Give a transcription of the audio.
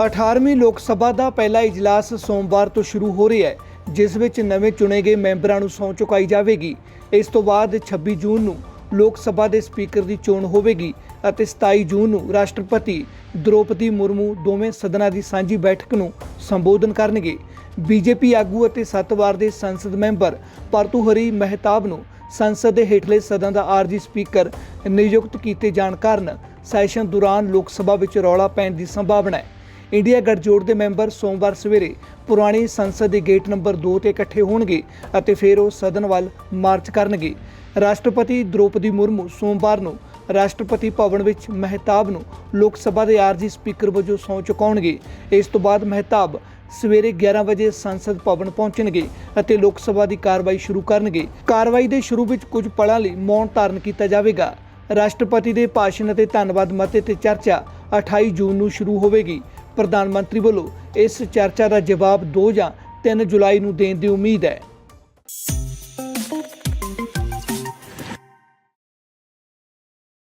18ਵੀਂ ਲੋਕ ਸਭਾ ਦਾ ਪਹਿਲਾ ਇਜਲਾਸ ਸੋਮਵਾਰ ਤੋਂ ਸ਼ੁਰੂ ਹੋ ਰਿਹਾ ਹੈ, ਜਿਸ ਵਿੱਚ ਨਵੇਂ ਚੁਣੇ ਗਏ ਮੈਂਬਰਾਂ ਨੂੰ ਸਹੁੰ ਚੁਕਾਈ ਜਾਵੇਗੀ। ਇਸ ਤੋਂ ਬਾਅਦ 26 ਜੂਨ ਨੂੰ ਲੋਕ ਸਭਾ ਦੇ ਸਪੀਕਰ ਦੀ ਚੋਣ ਹੋਵੇਗੀ ਅਤੇ 27 ਜੂਨ ਨੂੰ ਰਾਸ਼ਟਰਪਤੀ ਦ੍ਰੋਪਦੀ ਮੁਰਮੂ ਦੋਵੇਂ ਸਦਨਾਂ ਦੀ ਸਾਂਝੀ ਬੈਠਕ ਨੂੰ ਸੰਬੋਧਨ ਕਰਨਗੇ। ਬੀਜੇਪੀ ਆਗੂ ਅਤੇ ਸੱਤ ਵਾਰ ਦੇ ਸੰਸਦ ਮੈਂਬਰ ਪਰਤੂਹਰੀ ਮਹਿਤਾਬ ਨੂੰ ਸੰਸਦ ਦੇ ਹੇਠਲੇ ਸਦਨ ਦਾ ਆਰਜੀ ਸਪੀਕਰ ਨਿਯੁਕਤ ਕੀਤੇ ਜਾਣ ਕਾਰਨ ਸੈਸ਼ਨ ਦੌਰਾਨ ਲੋਕ ਸਭਾ ਵਿੱਚ ਰੌਲਾ ਪੈਣ ਦੀ ਸੰਭਾਵਨਾ ਹੈ। ਇੰਡੀਆ ਗੱਠਜੋੜ ਦੇ ਮੈਂਬਰ ਸੋਮਵਾਰ ਸਵੇਰੇ ਪੁਰਾਣੀ ਸੰਸਦ ਦੇ ਗੇਟ ਨੰਬਰ 2 ਤੇ ਇਕੱਠੇ ਹੋਣਗੇ ਅਤੇ ਫਿਰ ਉਹ ਸਦਨ ਵੱਲ ਮਾਰਚ ਕਰਨਗੇ। ਰਾਸ਼ਟਰਪਤੀ ਦ੍ਰੋਪਦੀ ਮੁਰਮੂ ਸੋਮਵਾਰ ਨੂੰ ਰਾਸ਼ਟਰਪਤੀ ਭਵਨ ਵਿੱਚ ਮਹਿਤਾਬ ਨੂੰ ਲੋਕ ਸਭਾ ਦੇ ਆਰਜੀ ਸਪੀਕਰ ਵਜੋਂ ਸਹੁੰ ਚੁਕਾਉਣਗੇ। ਇਸ ਤੋਂ ਬਾਅਦ ਮਹਿਤਾਬ ਸਵੇਰੇ 11 ਵਜੇ ਸੰਸਦ ਭਵਨ ਪਹੁੰਚਣਗੇ ਅਤੇ ਲੋਕ ਸਭਾ ਦੀ ਕਾਰਵਾਈ ਸ਼ੁਰੂ ਕਰਨਗੇ। ਕਾਰਵਾਈ ਦੇ ਸ਼ੁਰੂ ਵਿੱਚ ਕੁਝ ਪਲਾਂ ਲਈ ਮੌਨ ਧਾਰਨ ਕੀਤਾ ਜਾਵੇਗਾ। ਰਾਸ਼ਟਰਪਤੀ ਦੇ ਭਾਸ਼ਣ ਅਤੇ ਧੰਨਵਾਦ ਮਤੇ ਤੇ ਚਰਚਾ 28 ਜੂਨ ਨੂੰ ਸ਼ੁਰੂ ਹੋਵੇਗੀ। ਪ੍ਰਧਾਨ ਮੰਤਰੀ ਵੱਲੋਂ ਇਸ ਚਰਚਾ ਦਾ ਜਵਾਬ 2 ਜਾਂ 3 ਜੁਲਾਈ ਨੂੰ ਦੇਣ ਦੀ ਉਮੀਦ ਹੈ।